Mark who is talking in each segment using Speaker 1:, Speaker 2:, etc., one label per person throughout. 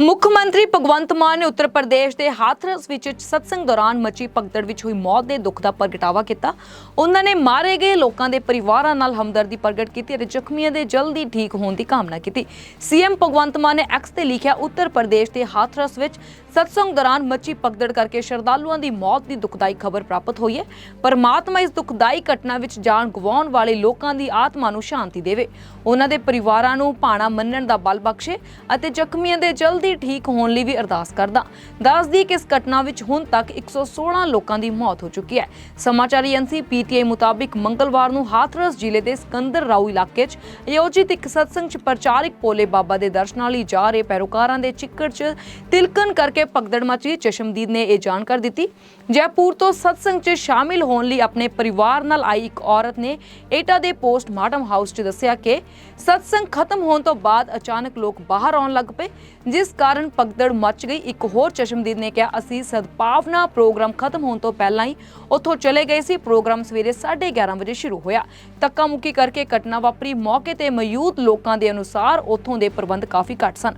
Speaker 1: ਮੁੱਖ ਮੰਤਰੀ ਭਗਵੰਤ ਮਾਨ ਨੇ ਉੱਤਰ ਪ੍ਰਦੇਸ਼ ਦੇ ਹਾਥਰਸ ਵਿੱਚ ਸਤਸੰਗ ਦੌਰਾਨ ਮਚੀ ਭਗਦੜ ਵਿੱਚ ਹੋਈ ਮੌਤ ਦੇ ਦੁੱਖ ਦਾ ਪ੍ਰਗਟਾਵਾ ਕੀਤਾ। ਉਹਨਾਂ ਨੇ ਮਾਰੇ ਗਏ ਲੋਕਾਂ ਦੇ ਪਰਿਵਾਰਾਂ ਨਾਲ ਹਮਦਰਦੀ ਪ੍ਰਗਟ ਕੀਤੀ ਅਤੇ ਜ਼ਖਮੀਆਂ ਦੇ ਜਲਦੀ ਠੀਕ ਹੋਣ ਦੀ ਕਾਮਨਾ ਕੀਤੀ। ਸੀਐਮ ਭਗਵੰਤ ਮਾਨ ਨੇ ਐਕਸ ਤੇ ਲਿਖਿਆ, ਉੱਤਰ ਪ੍ਰਦੇਸ਼ ਦੇ ਹਾਥਰਸ ਵਿੱਚ ਸਤਸੰਗ ਦੌਰਾਨ ਮਚੀ ਭਗਦੜ ਕਰਕੇ ਸ਼ਰਧਾਲੂਆਂ ਦੀ ਮੌਤ ਦੀ ਦੁਖਦਾਈ ਖਬਰ ਪ੍ਰਾਪਤ ਹੋਈ ਹੈ। ਪਰਮਾਤਮਾ ਇਸ ਦੁਖਦਾਈ ਘਟਨਾ ਵਿੱਚ ਜਾਨ ਗਵਾਉਣ ਵਾਲੇ ਲੋਕਾਂ ਦੀ ਆਤਮਾ ਨੂੰ ਸ਼ਾਂਤੀ ਦੇਵੇ। ਉਹਨਾਂ ਦੇ ਪਰਿਵਾਰਾਂ ਨੂੰ ਭਾਣਾ ਮੰਨਣ ਦਾ ਬਲ ਬਖਸ਼ੇ ਅਤੇ ਜ਼ਖਮੀਆਂ ਦੇ ਜਲਦੀ ਠੀਕ ਹੋਣ ਲਈ ਵੀ ਅਰਦਾਸ ਕਰਦਾ। ਦੱਸਦੀ ਕਿ ਇਸ ਘਟਨਾ ਵਿੱਚ ਹੁਣ ਤੱਕ 116 ਲੋਕਾਂ ਦੀ ਮੌਤ ਹੋ ਚੁੱਕੀ ਹੈ। ਸਮਾਚਾਰ ਏਜੰਸੀ ਪੀਟੀਆਈ ਮੁਤਾਬਿਕ ਮੰਗਲਵਾਰ ਨੂੰ ਹਾਥਰਸ ਜ਼ਿਲ੍ਹੇ ਦੇ ਸਕੰਦਰ ਰਾਉ ਇਲਾਕੇ 'ਚ ਆਯੋਜਿਤ ਇੱਕ ਸਤਸੰਗ 'ਚ ਪ੍ਰਚਾਰਕ ਪੋਲੇ ਬਾਬਾ ਦੇ ਦਰਸ਼ਨਾਂ ਲਈ ਜਾ ਰਹੇ ਪੈਰੋਕਾਰਾਂ ਦੇ ਚਿੱਕੜ 'ਚ ਤਿਲਕਣ ਕਰਕੇ ਭਗਦੜ ਮਚੀ। ਚਸ਼ਮਦੀਦ ਨੇ ਇਹ ਜਾਣਕਾਰੀ ਦਿੱਤੀ। ਜੈਪੁਰ ਤੋਂ ਸਤਸੰਗ 'ਚ ਸ਼ਾਮਿਲ ਹੋਣ ਲਈ ਆਪਣੇ ਪਰਿਵਾਰ ਨਾਲ ਆਈ ਇੱਕ ਔਰਤ ਨੇ ਏਟਾ ਦੇ ਪੋਸਟਮਾਰਟਮ ਹਾਊਸ 'ਚ ਦੱਸਿਆ ਕਿ ਸਤਸੰਗ ਖਤਮ ਹੋਣ ਤੋਂ ਬਾਅਦ ਅਚਾਨਕ ਲੋਕ ਬਾਹਰ ਆਉਣ ਲੱਗ ਪਏ, ਜਿਸ ਕਾਰਨ ਭਗਦੜ ਮਚ ਗਈ। ਇੱਕ ਹੋਰ ਚਸ਼ਮਦੀਦ ਨੇ ਕਿਹਾ, ਅਸੀਂ ਸਦਭਾਵਨਾ ਪ੍ਰੋਗਰਾਮ ਖਤਮ ਹੋਣ ਤੋਂ ਪਹਿਲਾਂ ਹੀ ਉੱਥੋਂ ਚਲੇ ਗਏ ਸੀ। ਪ੍ਰੋਗਰਾਮ ਸਵੇਰੇ 11:30 ਵਜੇ ਸ਼ੁਰੂ ਹੋਇਆ। ਧੱਕਾ ਮੁੱਕੀ ਕਰਕੇ ਘਟਨਾ ਵਾਪਰੀ। ਮੌਕੇ ਤੇ ਮੌਜੂਦ ਲੋਕਾਂ ਦੇ ਅਨੁਸਾਰ ਉੱਥੋਂ ਦੇ ਪ੍ਰਬੰਧ ਕਾਫੀ ਘੱਟ ਸਨ।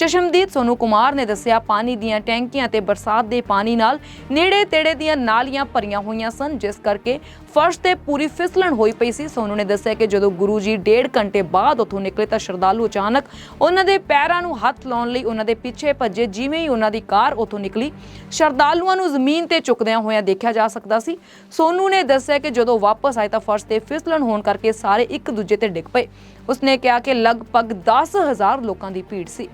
Speaker 1: ਚਸ਼ਮਦੀਦ ਸੋਨੂ ਕੁਮਾਰ ਨੇ ਦੱਸਿਆ, ਪਾਣੀ ਦੀਆਂ ਟੈਂਕੀਆਂ ਤੇ ਬਰਸਾਤ ਦੇ ਪਾਣੀ ਨਾਲ ਨੇੜੇ ਤੇੜੇ ਦੀਆਂ ਨਾਲੀਆਂ ਭਰੀਆਂ ਹੋਈਆਂ ਸਨ, ਜਿਸ ਕਰਕੇ ਫਰਸ਼ ਤੇ ਪੂਰੀ ਫਿਸਲਣ ਹੋਈ ਪਈ ਸੀ। ਸੋਨੂ ਨੇ ਦੱਸਿਆ ਕਿ ਜਦੋਂ ਗੁਰੂ ਜੀ ਡੇਢ ਘੰਟੇ ਬਾਅਦ ਉੱਥੋਂ ਨਿਕਲੇ ਤਾਂ ਸ਼ਰਧਾਲੂ ਅਚਾਨਕ ਉਹਨਾਂ ਦੇ ਪੈਰਾਂ ਨੂੰ ਹੱਥ ਲਾਉਣ ਲਈ ਉਹਨਾਂ ਦੇ ਪਿੱਛੇ ਭੱਜੇ, ਜਿਵੇਂ ਹੀ ਉਹਨਾਂ ਦੀ ਕਾਰ ਉੱਥੋਂ ਨਿਕਲੀ। ਸ਼ਰਧਾਲੂਆਂ ਨੂੰ ਜ਼ਮੀਨ ਤੇ ਚੁੱਕਦਿਆਂ ਹੋਇਆਂ ਦੇਖਿਆ ਜਾ ਸਕਦਾ ਸੀ। ਸੋਨੂ ਨੇ ਦੱਸਿਆ ਕਿ ਜਦੋਂ ਵਾਪਸ ਆਏ ਤਾਂ ਫਰਸ਼ ਤੇ ਫਿਸਲਣ ਹੋਣ ਕਰਕੇ ਸਾਰੇ ਇੱਕ ਦੂਜੇ ਤੇ ਡਿੱਗ ਪਏ। ਉਸਨੇ ਕਿਹਾ ਕਿ ਲਗਭਗ 10000 ਲੋਕਾਂ ਦੀ ਭੀੜ ਸੀ।